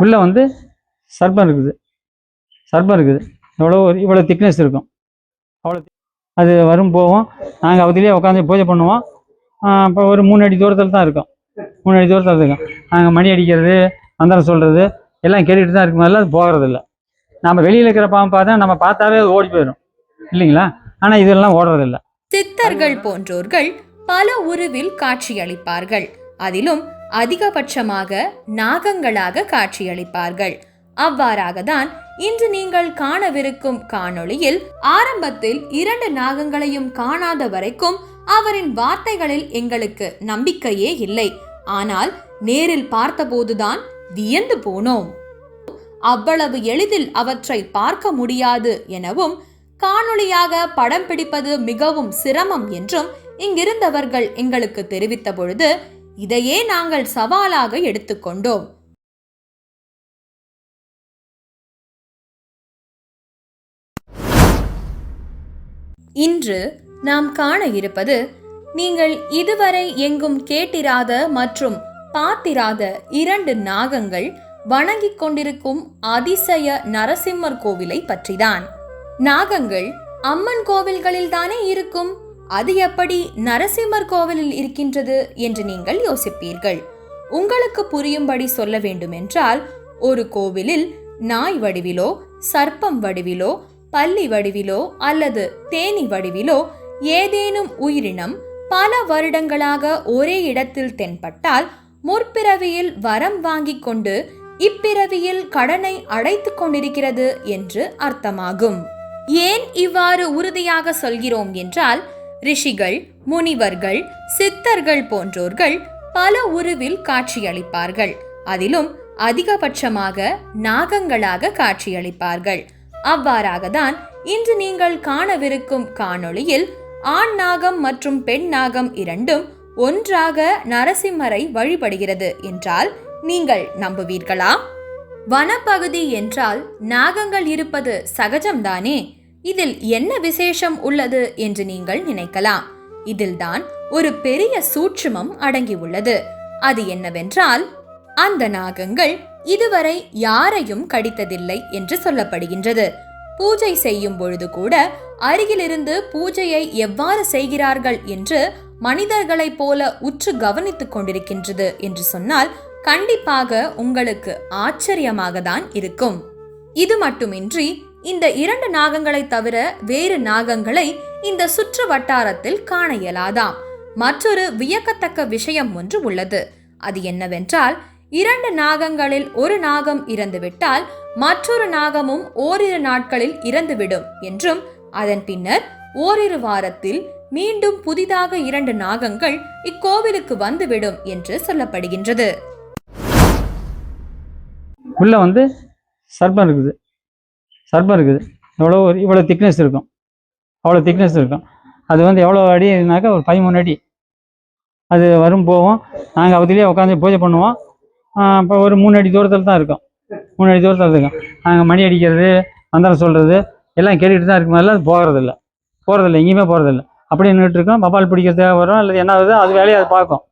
உள்ளே வந்து சர்பம் இருக்குது. சர்பம் இருக்குது. எவ்வளோ ஒரு இவ்வளோ திக்னஸ் இருக்கும். அவ்வளோ அது வரும் போவோம் நாங்கள் அவதிலேயே உட்காந்து பூஜை பண்ணுவோம். இப்போ ஒரு மூணு அடி தூரத்தில் தான் இருக்கும். மூணு அடி தூரத்தில் இருக்கும். நாங்கள் மணி அடிக்கிறது மந்திரம் சொல்கிறது எல்லாம் கேட்டுகிட்டு தான் இருக்கும். அது போகிறதில்ல நம்ம வெளியில் இருக்கிற பாம்பு பார்த்தா நம்ம பார்த்தாவே அது ஓடி போயிடும் இல்லைங்களா? ஆனால் இதெல்லாம் ஓடுறதில்ல சித்தர்கள் போன்றோர்கள் பல உருவில் காட்சியளிப்பார்கள். அதிலும் அதிகபட்சமாக நாகங்களாக காட்சியளிப்பார்கள். அவ்வாறாக தான் இன்று நீங்கள் காணவிருக்கும் காணொளியில் ஆரம்பத்தில் இரண்டு நாகங்களையும் காணாத வரைக்கும் அவரின் வார்த்தைகளில் எங்களுக்கு நம்பிக்கையே இல்லை. ஆனால் நேரில் பார்த்தபோதுதான் வியந்து போனோம். அவ்வளவு எளிதில் அவற்றை பார்க்க முடியாது எனவும் காணொளியாக படம் பிடிப்பது மிகவும் சிரமம் என்றும் இங்கிருந்தவர்கள் எங்களுக்கு தெரிவித்த பொழுது இதையே நாங்கள் சவாலாக எடுத்துக்கொண்டோம். இன்று நாம் காண இருப்பது நீங்கள் இதுவரை எங்கும் கேட்டிராத மற்றும் பார்த்திராத இரண்டு நாகங்கள் வணங்கிக் கொண்டிருக்கும் அதிசய நரசிம்மர் கோவிலை பற்றிதான். நாகங்கள் அம்மன் கோவில்களில் தானே இருக்கும்? அது எப்படி நரசிம்மர் கோவிலில் இருக்கின்றது என்று நீங்கள் யோசிப்பீர்கள். உங்களுக்கு புரியும்படி சொல்ல வேண்டுமென்றால் ஒரு கோவிலில் நாய் வடிவிலோ சர்ப்பம் வடிவிலோ பள்ளி வடிவிலோ அல்லது தேனி வடிவிலோ ஏதேனும் உயிரினம் பல வருடங்களாக ஒரே இடத்தில் தென்பட்டால் முற்பிறவியில் வரம் வாங்கிக் கொண்டு இப்பிறவியில் கடனை அடைத்துக் கொண்டிருக்கிறது என்று அர்த்தமாகும். ஏன் இவ்வாறு உறுதியாக சொல்கிறோம் என்றால் ரிஷிகள் முனிவர்கள் சித்தர்கள் போன்றோர்கள் பல உருவில் காட்சியளிப்பார்கள். அதிலும் அதிகபட்சமாக நாகங்களாக காட்சியளிப்பார்கள். அவ்வாறாக தான் இன்று நீங்கள் காணவிருக்கும் காணொளியில் ஆண் நாகம் மற்றும் பெண் நாகம் இரண்டும் ஒன்றாக நரசிம்மரை வழிபடுகிறது என்றால் நீங்கள் நம்புவீர்களா? வனப்பகுதி என்றால் நாகங்கள் இருப்பது சகஜம்தானே? இதில் என்ன விசேஷம் உள்ளது என்று நீங்கள் நினைக்கலாம். இதில்தான் ஒரு பெரிய சூட்சுமம் அடங்கியுள்ளது அது என்னவென்றால் அந்த நாகங்கள் இதுவரை யாரையும் கடித்ததில்லை என்று சொல்லப்படுகின்றது. பூஜை செய்யும் பொழுது கூட அருகிலிருந்து பூஜையை எவ்வாறு செய்கிறார்கள் என்று மனிதர்களைப் போல உற்று கவனித்துக் கொண்டிருக்கின்றது என்று சொன்னால் கண்டிப்பாக உங்களுக்கு ஆச்சரியமாக தான் இருக்கும். இது மட்டுமின்றி இந்த இரண்டு நாகங்களை தவிர வேறு நாகங்களை இந்த சுற்று வட்டாரத்தில் காண இயலாதாம். மற்றொரு வியக்கத்தக்க விஷயம் ஒன்று உள்ளது. அது என்னவென்றால் இரண்டு நாகங்களில் ஒரு நாகம் இறந்துவிட்டால் மற்றொரு நாகமும் ஓரிரு நாட்களில் இறந்துவிடும் என்றும் அதன் பின்னர் ஓரிரு வாரத்தில் மீண்டும் புதிதாக இரண்டு நாகங்கள் இக்கோவிலுக்கு வந்துவிடும் என்று சொல்லப்படுகின்றது. உள்ள வந்து சர்ப்பம் இருக்குது. சர்ப்பம் இருக்குது. எவ்வளோ ஒரு இவ்வளோ திக்னஸ் இருக்கும். அவ்வளோ திக்னஸ் இருக்கும். அது வந்து எவ்வளோ அடினாக்கா ஒரு பதிமூணு அடி. அது வரும் போவோம் நாங்கள் அவத்திலேயே உட்காந்து பூஜை பண்ணுவோம். இப்போ ஒரு மூணு அடி தூரத்தில் தான் இருக்கும். மூணு அடி தூரத்தில் இருக்கும். நாங்கள் மணி அடிக்கிறது மந்திரம் சொல்கிறது எல்லாம் கேட்டுகிட்டு தான் இருக்கும். அது போகிறதில்ல போகிறதில்ல எங்கேயுமே போகிறதில்ல அப்படியே நின்றுட்டு இருக்கோம். பப்பால் பிடிக்கிறதுக்காக வரும். அல்லது என்ன ஆகுதோ? அது வேலையை அது பார்க்கும்.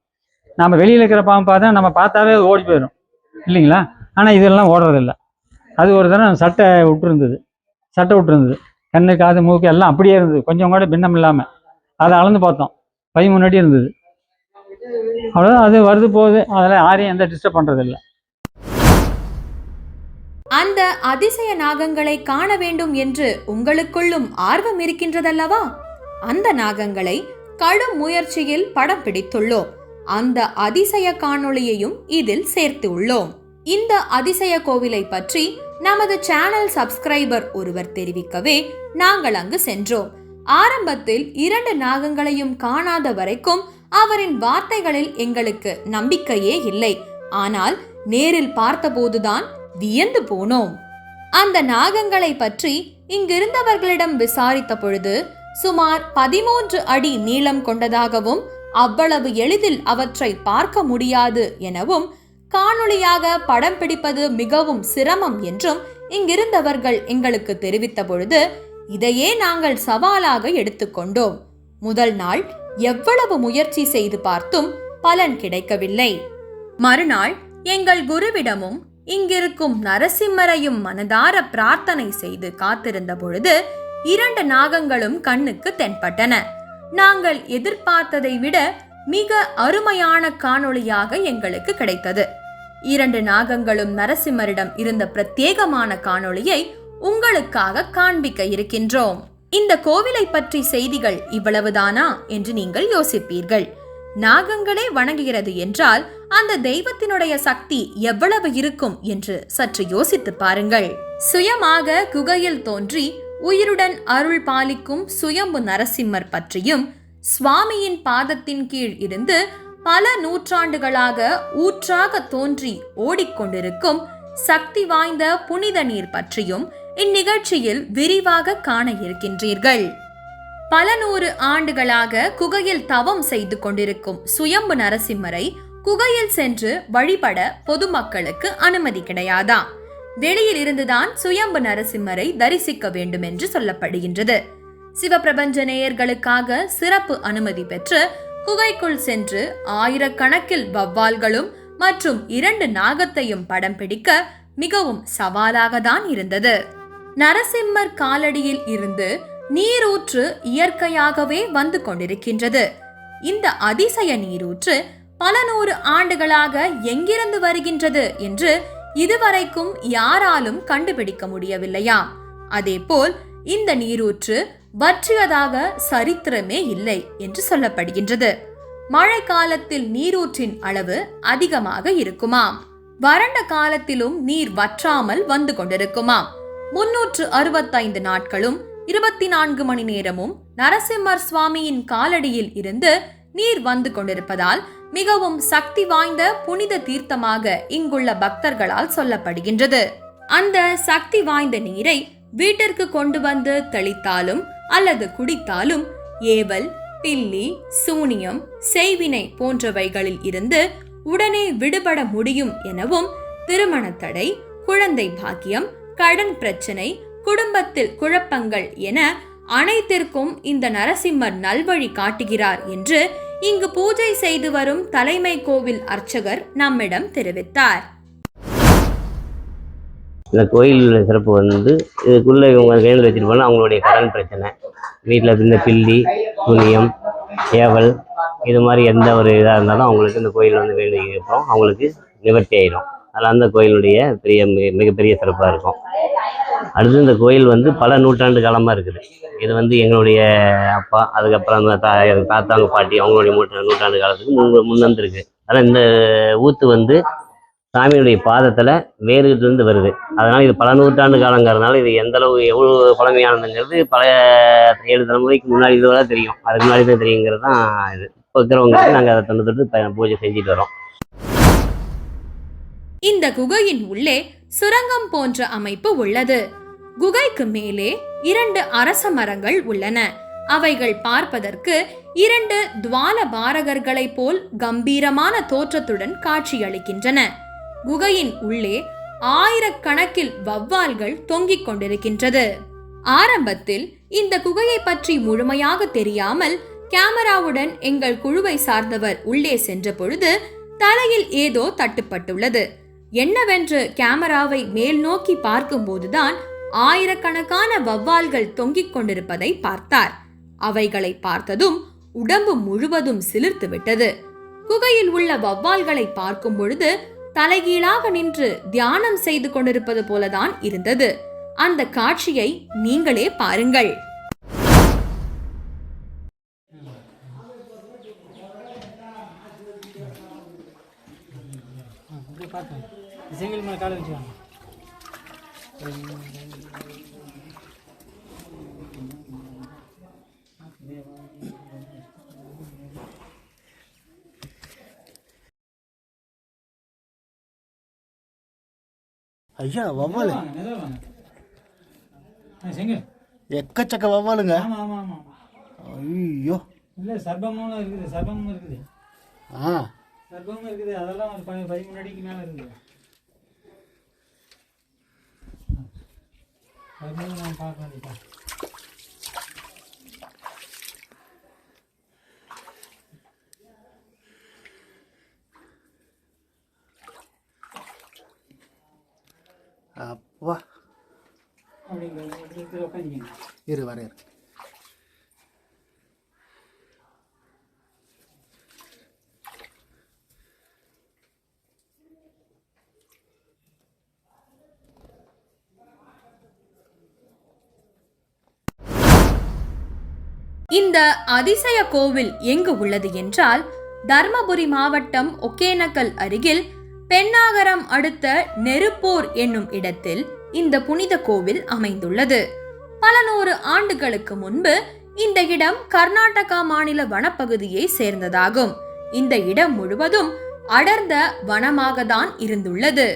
நம்ம வெளியில் இருக்கிற பாம்பு பார்த்தா நம்ம பார்த்தாவே அது ஓடி போயிடும் இல்லைங்களா? ஆனால் இதெல்லாம் ஓடுறதில்ல. அது ஒரு தடவை சட்டை விட்டுருந்தது. சட்டை விட்டுருந்தது. கண்ணு காது மூக்கு எல்லாம் அப்படியே இருந்தது. கொஞ்சம் கூட பின்னம் இல்லாமல் அதை அளந்து பார்த்தோம். பதிமூணு முன்னாடி இருந்தது. அவ்வளோதான் அது வருது போகுது. அதில் யாரையும் எந்த டிஸ்டர்ப் பண்ணுறதில்ல அந்த அதிசய நாகங்களை காண வேண்டும் என்று உங்களுக்குள்ளும் ஆர்வம் இருக்கின்றதல்லவா? அந்த நாகங்களை கடும் முயற்சியில் படம் பிடித்துள்ளோம். அந்த அதிசய காணொளியையும் இதில் சேர்த்து உள்ளோம். இந்த அதிசய கோவிலை பற்றி நமது சேனல் சப்ஸ்கிரைபர் ஒருவர் தெரிவிக்கவே நாங்கள் அங்கு சென்றோம். ஆரம்பத்தில் இரண்டு நாகங்களையும் காணாத வரைக்கும் அவரின் வார்த்தைகளில் எங்களுக்கு நம்பிக்கையே இல்லை. ஆனால் நேரில் பார்த்தபோதுதான் வியந்து போனோம். அந்த நாகங்களை பற்றி இங்கிருந்தவர்களிடம் விசாரித்த பொழுது சுமார் பதிமூன்று அடி நீளம் கொண்டதாகவும் அவ்வளவு எளிதில் அவற்றை பார்க்க முடியாது எனவும் காணொளியாக படம் பிடிப்பது மிகவும் சிரமம் என்றும் இங்கிருந்தவர்கள் எங்களுக்கு தெரிவித்த பொழுது இதையே நாங்கள் சவாலாக எடுத்துக்கொண்டோம் முதல் நாள் எவ்வளவு முயற்சி செய்து பார்த்தும் பலன் கிடைக்கவில்லை. மறுநாள் எங்கள் குருவிடமும் இங்கிருக்கும் நரசிம்மரையும் மனதார பிரார்த்தனை செய்து காத்திருந்த பொழுது இரண்டு நாகங்களும் கண்ணுக்கு தென்பட்டன. நாங்கள் எதிர்பார்த்ததை விட மிக அருமையான காணொளியாக எங்களுக்கு கிடைத்தது. இரண்டு நாகங்களும் நரசிம்மரிடம் இருந்த பிரத்யேகமான காணொளியை உங்களுக்காக காண்பிக்க இருக்கின்றோம். இந்த கோவிலை பற்றி செய்திகள் இவ்வளவுதானா என்று நீங்கள் யோசிப்பீர்கள். நாகங்களே வணங்குகிறது என்றால் அந்த தெய்வத்தினுடைய சக்தி எவ்வளவு இருக்கும் என்று சற்று யோசித்து பாருங்கள். சுயமாக குகையில் தோன்றி உயிருடன் அருள் பாலிக்கும் சுயம்பு நரசிம்மர் பற்றியும் சுவாமியின் பாதத்தின் கீழ் இருந்து பல நூற்றாண்டுகளாக ஊற்றாக தோன்றி ஓடிக்கொண்டிருக்கும் சக்தி வாய்ந்த புனித நீர் பற்றியும் இந்நிகழ்ச்சியில் விரிவாக காண இருக்கின்றீர்கள். பல நூறு ஆண்டுகளாக குகையில் தவம் செய்து கொண்டிருக்கும் சுயம்பு நரசிம்மரை குகையில் சென்று வழிபட பொதுமக்களுக்கு அனுமதி கிடையாதா? வெளியில் இருந்துதான் சுயம்பு நரசிம்மரை தரிசிக்க வேண்டும் என்று சொல்லப்படுகின்றது. சிவபிரபஞ்ச நேயர்களுக்காக சிறப்பு அனுமதி பெற்று குகைக்குள் சென்று ஆயிரக்கணக்கில் வவ்வால்களும் மற்றும் இரண்டு நாகத்தையும் படம் பிடிக்க மிகவும் சவாலாக தான் இருந்தது. நரசிம்மர் காலடியில் இருந்து நீரூற்று இயற்கையாகவே வந்து கொண்டிருக்கின்றது. இந்த அதிசய நீரூற்று பல நூறு ஆண்டுகளாக எங்கிருந்து வருகின்றது என்று இதுவரைக்கும் யாராலும் கண்டுபிடிக்க முடியவில்லையா அதேபோல் இந்த நீரூற்று வற்றியதாக சரித்திரமே இல்லை என்று சொல்லப்படுகின்றது. மழை காலத்தில் நீரூற்றின் அளவு அதிகமாக இருக்குமாம். வறண்ட காலத்திலும் நீர் வற்றாமல் வந்து கொண்டிருக்குமாம். முன்னூற்று அறுபத்தைந்து நாட்களும் இருபத்தி நான்கு மணி நேரமும் நரசிம்மர் சுவாமியின் காலடியில் இருந்து நீர் வந்து கொண்டிருப்பதால் மிகவும் சக்தி வாய்ந்த புனித தீர்த்தமாக இங்குள்ள பக்தர்களால் சொல்லப்படுகின்றது. அந்த சக்தி வாய்ந்த நீரை வீட்டிற்கு கொண்டு வந்து தெளித்தாலும் அல்லது குடித்தாலும் ஏவல் பில்லி சூனியம் செய்வினை போன்றவைகளில் இருந்து உடனே விடுபட முடியும் எனவும் திருமணத்தடை தடை குழந்தை பாக்கியம் கடன் பிரச்சனை குடும்பத்தில் குழப்பங்கள் என அனைத்திற்கும் இந்த நரசிம்மர் நல்வழி காட்டுகிறார் என்று இங்கு பூஜை செய்து வரும் தலைமை கோவில் அர்ச்சகர் நம்மிடம் தெரிவித்தார். இந்த கோயில் சிறப்பு வந்து இதுக்குள்ளே இவங்க கையில் வச்சுட்டு போனால் அவங்களுடைய கடன் பிரச்சனை வீட்டில் இந்த பில்லி துணியம் ஏவல் இது மாதிரி எந்த ஒரு இதாக இருந்தாலும் அவங்களுக்கு இந்த கோயில் வந்து வேண்டி அப்புறம் அவங்களுக்கு நிவர்த்தி ஆயிடும் அதில் அந்த கோயிலுடைய பெரிய மிக மிகப்பெரிய சிறப்பாக இருக்கும். அடுத்து இந்த கோயில் வந்து பல நூற்றாண்டு காலமாக இருக்குது. இது வந்து எங்களுடைய அப்பா அதுக்கப்புறம் அந்த தா தாத்தாங்க பாட்டி அவங்களுடைய நூற்றாண்டு நூற்றாண்டு காலத்துக்கு முன் முன்னந்திருக்கு அதனால் இந்த ஊத்து வந்து சாமியுடைய பாதத்தில் வேறுகிட்டிருந்து வருது. அதனால் இது பல நூற்றாண்டு காலங்கிறதுனால இது எந்த அளவு எவ்வளோ பழமையானதுங்கிறது பல ஏழு தலைமுறைக்கு முன்னாடி இதுவரை தெரியும். அதுக்கு முன்னாடி தான் தெரியுங்கிறது தான் இது. இப்போ இருக்கிறவங்களுக்கு நாங்கள் அதை தொண்டு தொட்டு பூஜை செஞ்சுட்டு வரோம். இந்த குகையின் உள்ளே சுரங்கம் போன்ற அமைப்பு உள்ளது. குகைக்கு மேலே இரண்டு அரச மரங்கள் உள்ளன. அவைகள் பார்ப்பதற்கு இரண்டு துவால பாரகர்களைப் போல் கம்பீரமான தோற்றத்துடன் காட்சியளிக்கின்றன. குகையின் உள்ளே ஆயிரக்கணக்கில் வவ்வால்கள் தொங்கிக் கொண்டிருக்கின்றது. ஆரம்பத்தில் இந்த குகையை பற்றி முழுமையாக தெரியாமல் கேமராவுடன் எங்கள் குழுவை சார்ந்தவர் உள்ளே சென்ற பொழுது தலையில் ஏதோ தட்டுப்பட்டுள்ளது. என்னவென்று கேமராவை மேல் நோக்கி பார்க்கும்போதுதான் ஆயிரக்கணக்கான வவ்வால்கள் தொங்கிக் கொண்டிருப்பதை பார்த்தார். அவைகளை பார்த்ததும் உடம்பு முழுவதும் சிலிர்த்து விட்டது குகையில் உள்ள வவ்வால்களை பார்க்கும் பொழுது தலைகீழாக நின்று தியானம் செய்து கொண்டிருப்பது போலதான் இருந்தது. அந்த காட்சியை நீங்களே பாருங்கள். பார்த்தேன் மேலே காலை வச்சுக்காங்க. ஐயா வவ்வாலு. எக்கச்சக்க வவ்வாலுங்க. ஐயோ. இல்லை சர்பமும் இருக்குது சர்பமும் இருக்குது. ஆ. சர்பமும் இருக்குது அதெல்லாம் ஒரு பதி பதிமூணு அடிக்கு மேலே இருக்குது. பதிமூணு நான் பார்க்க வேண்டியதான் இரு வர இரு. இந்த அதிசய கோவில் எங்கு உள்ளது என்றால் தர்மபுரி மாவட்டம் ஒகேனக்கல் அருகில் பெண்ணாகரம் அடுத்த நெருப்போர் என்னும் இடத்தில் இந்த புனித கோவில் அமைந்துள்ளது. பல நூறு ஆண்டுகளுக்கு முன்பு இந்த இடம் கர்நாடகா மாநில வனப்பகுதியை சேர்ந்ததாகும். இந்த இடம் முழுவதும் அடர்ந்த வனமாக தான் இருந்துள்ளது.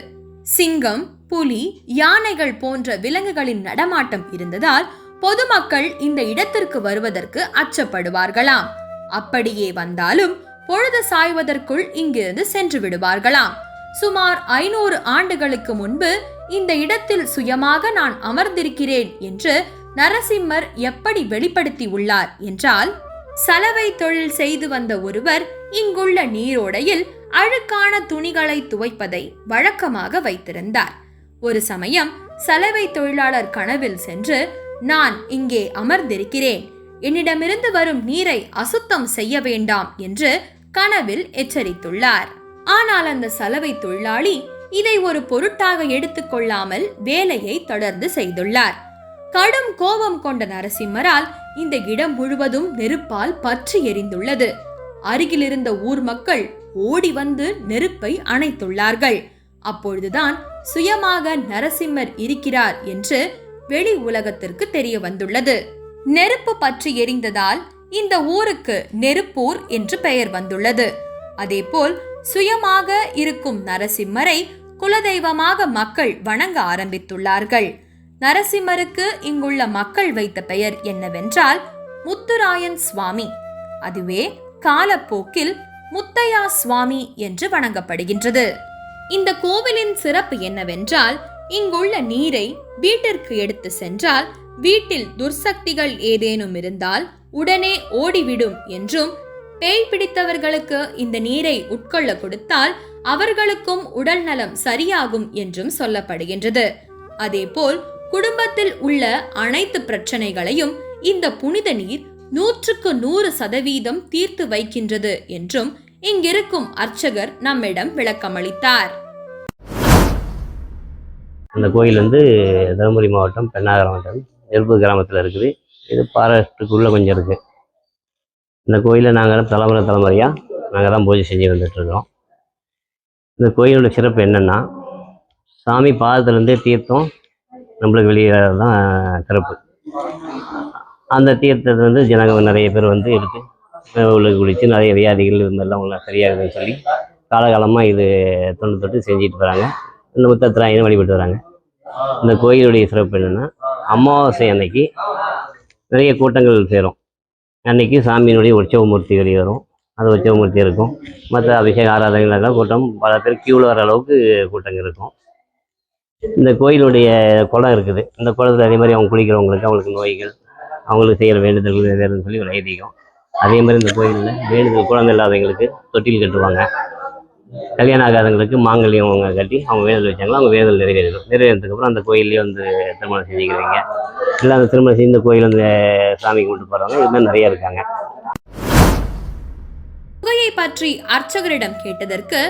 சிங்கம் புலி யானைகள் போன்ற விலங்குகளின் நடமாட்டம் இருந்ததால் பொதுமக்கள் இந்த இடத்திற்கு வருவதற்கு அச்சப்படுவார்களாம். அப்படியே வந்தாலும் பொழுது சாய்வதற்குள் இங்கிருந்து சென்று விடுவார்களாம். சுமார் ஐநூறு ஆண்டுகளுக்கு முன்பு இந்த இடத்தில் சுயமாக நான் அமர்ந்திருக்கிறேன் என்று நரசிம்மர் எப்படி வெளிப்படுத்தி உள்ளார் என்றால் சலவை தொழில் செய்து வந்த ஒருவர் இங்குள்ள நீரோடையில் அழுக்கான துணிகளை துவைப்பதை வழக்கமாக வைத்திருந்தார். ஒரு சமயம் சலவை தொழிலாளர் கனவில் சென்று நான் இங்கே அமர்ந்திருக்கிறேன். என்னிடமிருந்து வரும் நீரை அசுத்தம் செய்ய வேண்டாம் என்று கனவில் எச்சரித்துள்ளார். ஆனால் அந்த சலவை தொழிலாளி இதை ஒரு பொருட்டாக எடுத்துக்கொள்ளாமல் வேலையை தொடர்ந்து செய்துள்ளார். கடும் கோபம் கொண்ட நரசிம்மரால் இந்த இடம் முழுவதும் நெருப்பால் பற்றி எரிந்துள்ளது. அருகிலிருந்த ஊர் மக்கள் ஓடி வந்து நெருப்பை அணைத்துள்ளார்கள். அப்பொழுதுதான் சுயமாக நரசிம்மர் இருக்கிறார் என்று வெளி உலகத்திற்கு தெரிய வந்துள்ளது. நெருப்பு பற்றி எரிந்ததால் இந்த ஊருக்கு நெருப்பூர் என்று பெயர் வந்துள்ளது. அதேபோல் சுயமாக இருக்கும் நரசிம்மரை குலதெய்வமாக மக்கள் வணங்க ஆரம்பித்துள்ளார்கள். நரசிம்மருக்கு இங்குள்ள மக்கள் வைத்த பெயர் என்னவென்றால் முத்துராயன் சுவாமி. அதுவே காலப்போக்கில் முத்தையா சுவாமி என்று வணங்கப்படுகின்றது. இந்த கோவிலின் சிறப்பு என்னவென்றால் இங்குள்ள நீரை வீட்டிற்கு எடுத்து சென்றால் வீட்டில் துர்சக்திகள் ஏதேனும் இருந்தால் உடனே ஓடிவிடும் என்றும் பேய் பிடித்தவர்களுக்கு இந்த நீரை உட்கொள்ள கொடுத்தால் அவர்களுக்கும் உடல் நலம் சரியாகும் என்றும் சொல்லப்படுகின்றது. அதேபோல் குடும்பத்தில் உள்ள அனைத்து பிரச்சனைகளையும் இந்த புனித நீர் நூற்றுக்கு நூறு சதவீதம் தீர்த்து வைக்கின்றது என்றும் இங்கிருக்கும் அர்ச்சகர் நம்மிடம் விளக்கமளித்தார். அந்த கோயில் வந்து தருமபுரி மாவட்டம் பெண்ணாகரம் மாவட்டம் எருப்பு கிராமத்தில் இருக்குது. இது ஃபாரஸ்ட்டுக்குள்ளே கொஞ்சம் இருக்குது இந்த கோயிலில் நாங்கள் தலைமுறை தலைமுறையாக நாங்கள் தான் பூஜை செஞ்சு வந்துட்டுருக்கோம் இந்த கோயிலோட சிறப்பு என்னென்னா சாமி பாதத்துலேருந்தே தீர்த்தம் நம்மளுக்கு வெளியே தான் சிறப்பு. அந்த தீர்த்தத்தை வந்து ஜனங்க நிறைய பேர் வந்து எடுத்து உள்ளுக்கு குளித்து நிறைய வியாதிகள் இருந்தெல்லாம் மாதிரிலாம் உள்ள சரியாகுதுன்னு சொல்லி காலகாலமாக இது தொண்டு தொட்டு செஞ்சுட்டு வராங்க. இந்த முத்தத்திராயன்னு வழிபட்டு வராங்க. இந்த கோயிலுடைய சிறப்பு என்னென்னா அமாவாசை அன்னைக்கு நிறைய கூட்டங்கள் சேரும். அன்னைக்கு சாமியினுடைய உற்சவமூர்த்தி வெளியே வரும் அது உற்சவமூர்த்தி இருக்கும். மற்ற அபிஷேக ஆராதனைகள்லாம் கூட்டம் பல பேர் கியூவில் வர அளவுக்கு கூட்டங்கள் இருக்கும். இந்த கோயிலுடைய குளம் இருக்குது. இந்த குளத்துல அதே மாதிரி அவங்க குளிக்கிறவங்களுக்கு அவங்களுக்கு நோய்கள் அவங்களுக்கு செய்கிற வேண்டுதல்கள் நிறைவேறுன்னு சொல்லி ஒரு ஐதீகம். அதே மாதிரி இந்த கோயிலில் வேண்டுதல் குழந்தை இல்லாதவங்களுக்கு தொட்டில் கட்டுவாங்க. கல்யாணம் ஆகாதவங்களுக்கு மாங்கல்யம் அவங்க கட்டி அவங்க வேண்டுதல் வச்சாங்களோ அவங்க வேண்டுதல் நிறைவேறிடும். நிறைவேறதுக்கப்புறம் அந்த கோயிலே வந்து திருமணம் செஞ்சுக்கிறீங்க. இல்லை அந்த திருமணம் செஞ்சு இந்த கோயில் வந்து சாமி கும்பிட்டு போகிறவங்க இது மாதிரி நிறைய இருக்காங்க. குகையை பற்றி அர்ச்சகரிடம் கேட்டதற்கு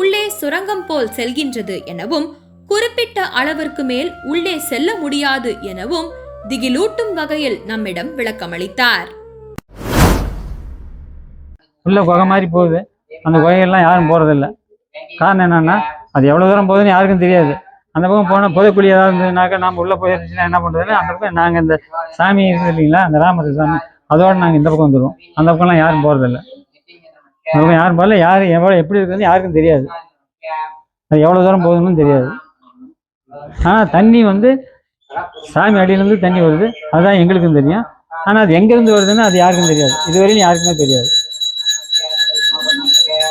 உள்ளே சுரங்கம் போல் செல்கின்றது எனவும் குறிப்பிட்ட அளவிற்கு மேல் உள்ளே செல்ல முடியாது எனவும் திகிலூட்டும் வகையில் நம்மிடம் விளக்கமளித்தார். உள்ள குகை மாதிரி போகுது. அந்த குகையெல்லாம் யாரும் போகிறதில்ல காரணம் என்னன்னா அது எவ்வளோ தூரம் போகுதுன்னு யாருக்கும் தெரியாது. அந்த பக்கம் போனால் புதைக்குழி ஏதாவது இருந்ததுனாக்கா நம்ம உள்ளே போயிருந்துச்சுன்னா என்ன பண்ணுறதுன்னு அந்த பக்கம் நாங்கள் இந்த சாமி இருக்குது இல்லைங்களா அந்த ராமர் சாமி அதோட நாங்கள் இந்த பக்கம் வந்துடுவோம் அந்த பக்கம்லாம் யாரும் போகிறதில்ல அந்த பக்கம் யாரும் போகல யார் எவ்வளோ எப்படி இருக்குதுன்னு யாருக்கும் தெரியாது. அது எவ்வளோ தூரம் போகுதுன்னு தெரியாது. ஆனால் தண்ணி வந்து சாமி அடியிலேருந்து தண்ணி வருது. அதுதான் எங்களுக்கும் தெரியும். ஆனால் அது எங்கேருந்து வருதுன்னு அது யாருக்கும் தெரியாது. இதுவரையிலும் யாருக்குமே தெரியாது.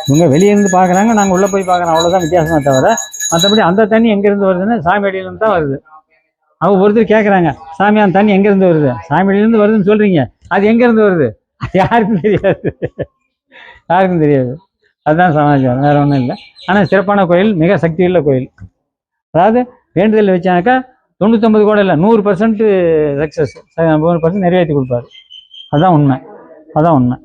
இவங்க வெளியே இருந்து பார்க்குறாங்க நாங்கள் உள்ளே போய் பார்க்குறோம் அவ்வளோதான் வித்தியாசமே தவிர மற்றபடி அந்த தண்ணி எங்கேருந்து வருதுன்னு சாமி அடியிலேருந்து தான் வருது. அவங்க ஒருத்தர் கேட்குறாங்க சாமி அந்த தண்ணி எங்கேருந்து வருது? சாமி அடியிலேருந்து வருதுன்னு சொல்கிறீங்க அது எங்கேருந்து வருது? அது யாருக்கும் தெரியாது. யாருக்கும் தெரியாது. அதுதான் சமாச்சாரம். வேறு ஒன்றும் இல்லை. ஆனால் சிறப்பான கோயில் மிக சக்தியுள்ள கோயில். அதாவது வேண்டுதல் வச்சாக்கா தொண்ணூத்தொம்பது கூட இல்லை நூறு பர்சன்ட் சக்ஸஸ் நூறு பர்சன்ட் நிறைவேற்றி கொடுப்பாரு. அதுதான் உண்மை. அதான் உண்மை.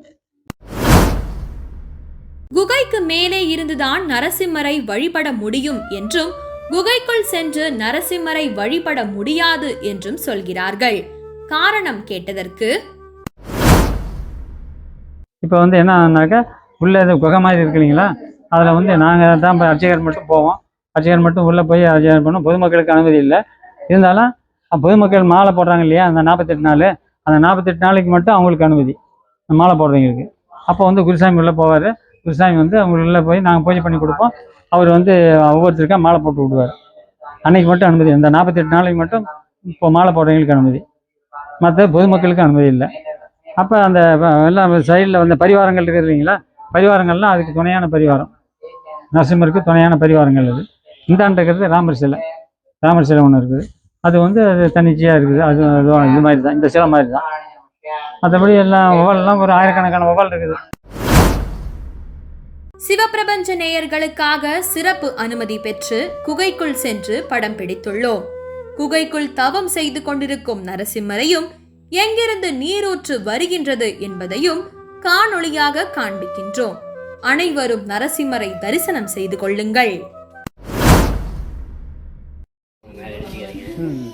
மேலே இருந்துதான் நரசிம்மரை வழிபட முடியும் என்றும் குகைக்குள் சென்று நரசிம்மரை வழிபட முடியாது என்றும் சொல்கிறார்கள். காரணம் கேட்டதற்கு இப்போ வந்து என்னன்னாக்கா உள்ளே இது குகை மாதிரி இருக்கு இல்லைங்களா? அதில் வந்து நாங்கள் தான் போய் அர்ச்சகர் மட்டும் போவோம். அர்ச்சகர் மட்டும் உள்ளே போய் அர்ச்சகர் பண்ணோம் பொதுமக்களுக்கு அனுமதி இல்லை. இருந்தாலும் பொதுமக்கள் மாலை போடுறாங்க இல்லையா? அந்த நாற்பத்தெட்டு நாள். அந்த நாற்பத்தெட்டு நாளைக்கு மட்டும் அவங்களுக்கு அனுமதி. மாலை போடுறவங்களுக்கு. அப்போ வந்து குருசாமி உள்ளே போவார். குருசாமி வந்து அவங்க போய் நாங்கள் பூஜை பண்ணி கொடுப்போம். அவர் வந்து ஒவ்வொருத்தருக்கா மாலை போட்டு விடுவார். அன்னைக்கு மட்டும் அனுமதி இந்த நாற்பத்தெட்டு நாளைக்கு மட்டும் இப்போ மாலை போடுறவங்களுக்கு அனுமதி. மற்ற பொதுமக்களுக்கு அனுமதி இல்லை. அப்போ அந்த எல்லாம் சைடில் வந்து பரிவாரங்கள் இருக்குது இல்லைங்களா பரிவாரங்கள்லாம் அதுக்கு துணையான பரிவாரம். நரசிம்மருக்கு துணையான பரிவாரங்கள் அது. இந்தாண்ட இருக்கிறது ராமர் சிலை. ராமர் சிலை ஒன்று இருக்குது. அது வந்து அது தன்னிச்சையாக இருக்குது. அது இது மாதிரி தான். இந்த சிலை மாதிரி தான். மற்றபடி எல்லாம் ஒவ்வொல்லாம் ஒரு ஆயிரக்கணக்கான ஒவ்வொல் இருக்குது. சிவப்பிரபஞ்ச நேயர்களுக்காக சிறப்பு அனுமதி பெற்று குகைக்குள் சென்று படம் பிடித்துள்ளோம். குகைக்குள் தவம் செய்து கொண்டிருக்கும் நரசிம்மரையும் எங்கிருந்து நீரூற்று வருகின்றது என்பதையும் காணொளியாக காண்பிக்கின்றோம். அனைவரும் நரசிம்மரை தரிசனம் செய்து கொள்ளுங்கள். ம்.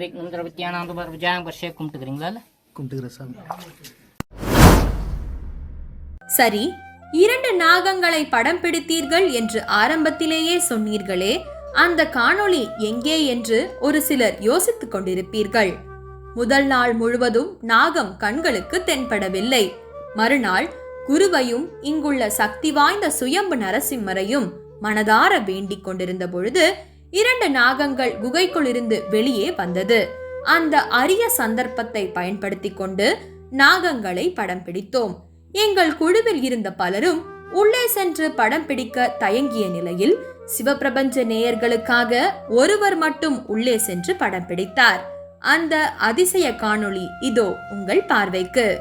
விஜயம் கும்பிட்டுக்கிறீங்களா சாமி சரி இரண்டு நாகங்களை படம் பிடித்தீர்கள் என்று ஆரம்பத்திலேயே சொன்னீர்களே அந்த காணொளி எங்கே என்று ஒரு சிலர் யோசித்துக் கொண்டிருப்பீர்கள். முதல் நாள் முழுவதும் நாகம் கண்களுக்கு தென்படவில்லை. மறுநாள் குருவையும் இங்குள்ள சக்தி வாய்ந்த சுயம்பு நரசிம்மரையும் மனதார வேண்டிக் கொண்டிருந்த பொழுது இரண்டு நாகங்கள் குகைக்குள் இருந்து வெளியே வந்தது. அந்த அரிய சந்தர்ப்பத்தை பயன்படுத்திக் கொண்டு நாகங்களை படம் பிடித்தோம். எங்கள் குழுவில் இருந்த பலரும் உள்ளே சென்று படம் பிடிக்க தயங்கிய நிலையில் சிவபிரபஞ்ச நேயர்களுக்காக ஒருவர் மட்டும் உள்ளே சென்று படம் பிடித்தார். அந்த அதிசய காணொளி இதோ உங்கள் பார்வைக்கு.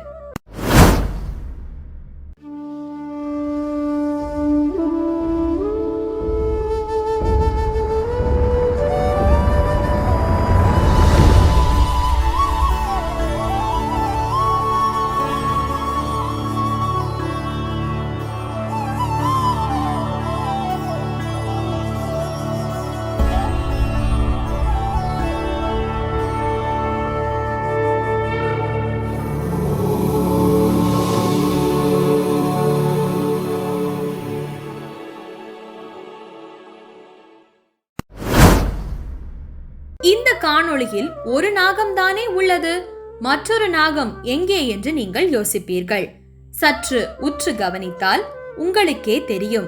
இந்த காணொளியில் ஒரு நாகம் தானே உள்ளது? மற்றொரு நாகம் எங்கே என்று நீங்கள் யோசிப்பீர்கள். சற்று உற்று கவனித்தால் உங்களுக்கே தெரியும்.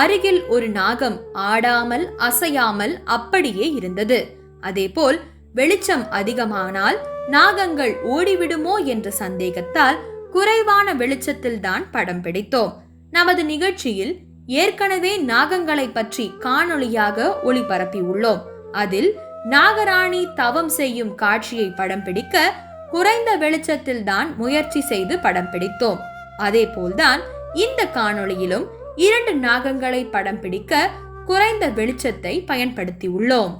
அருகில் ஒரு நாகம் ஆடாமல் அசையாமல் அப்படியே இருந்தது. அதேபோல் வெளிச்சம் அதிகமானால் நாகங்கள் ஓடிவிடுமோ என்ற சந்தேகத்தால் குறைவான வெளிச்சத்தில் தான் படம் பிடித்தோம். நமது நிகழ்ச்சியில் ஏற்கனவே நாகங்களை பற்றி காணொளியாக ஒளிபரப்பி உள்ளோம் அதில் நாகராணி தவம் செய்யும் காட்சியை படம் பிடிக்க குறைந்த வெளிச்சத்தில் தான் முயற்சி செய்து படம் பிடித்தோம். அதே போல்தான் இந்த காணொளியிலும் இரண்டு நாகங்களை படம் பிடிக்க குறைந்த வெளிச்சத்தை பயன்படுத்தி உள்ளோம்.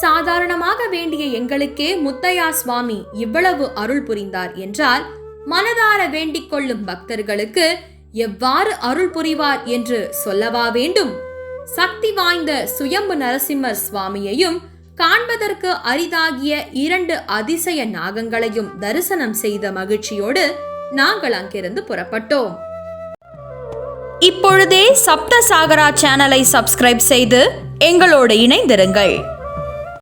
சாதாரணமாக வேண்டிய எங்களுக்கே முத்தையா சுவாமி இவ்வளவு அருள் புரிந்தார் என்றால் மனதார வேண்டிக் கொள்ளும் பக்தர்களுக்கு எவ்வாறு அருள் புரிவார் என்று சொல்லவா வேண்டும்? சக்தி வாய்ந்த சுயம்பு நரசிம்மர் சுவாமியையும் காண்பதற்கு அரிதாகிய இரண்டு அதிசய நாகங்களையும் தரிசனம் செய்த மகிழ்ச்சியோடு நாங்கள் அங்கிருந்து புறப்பட்டோம். இப்பொழுதே சப்த சாகரா சேனலை சப்ஸ்கிரைப் செய்து எங்களோடு இணைந்திருங்கள்.